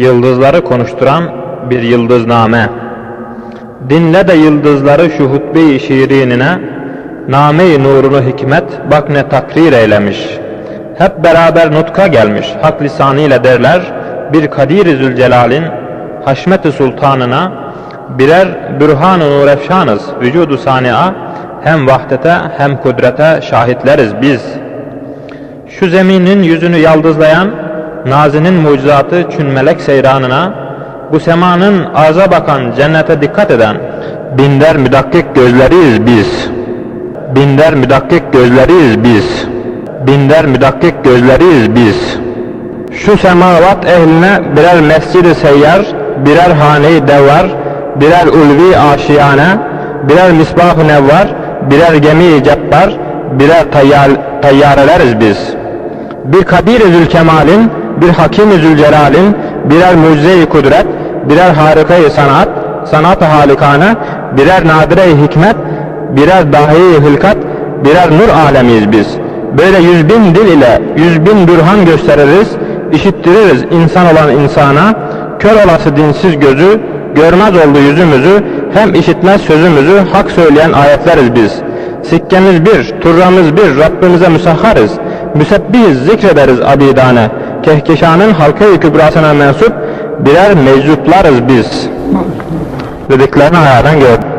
Yıldızları konuşturan bir yıldızname. Dinle de yıldızları şu hutbe-i şiirinine, name-i nurunu hikmet bak ne takrir eylemiş. Hep beraber nutka gelmiş, hak lisanıyla derler, bir Kadir-i Zülcelal'in haşmet-i sultanına, birer bürhan-ı nurefşanız vücudu sani'a, hem vahdete hem kudrete şahitleriz biz. Şu zeminin yüzünü yaldızlayan Nazinin mucizatı çün melek seyranına bu semanın arza bakan cennete dikkat eden binder müdakkik gözleriyiz biz. Binder müdakkik gözleriyiz biz. Binder müdakkik gözleriyiz biz. Şu semavat ehline birer mescid-i seyyar, birer hane-i devvar, birer ulvi aşiyane, birer misbah-ı nevvar, birer gemi-i cebbar, birer tayyar, tayyareleriz biz. Bir Kadir-i Zülkemal'in, bir Hakim-i Zülcelal'in, birer mucize-i kudret, birer harika-i sanat, sanat-ı halikane, birer nadire-i hikmet, birer dahi-i hılkat, birer nur alemiyiz biz. Böyle yüz bin dil ile yüz bin bürhan gösteririz, işittiririz insan olan insana, kör olası dinsiz gözü, görmez oldu yüzümüzü, hem işitmez sözümüzü, hak söyleyen ayetleriz biz. Sikkemiz bir, turramız bir, Rabbimize müsahharız. Müsebbihiz, zikrederiz abidane. Kehkeşanın halka-i kübrasına mensup birer meczuplarız biz. Dediklerini hayalden gör.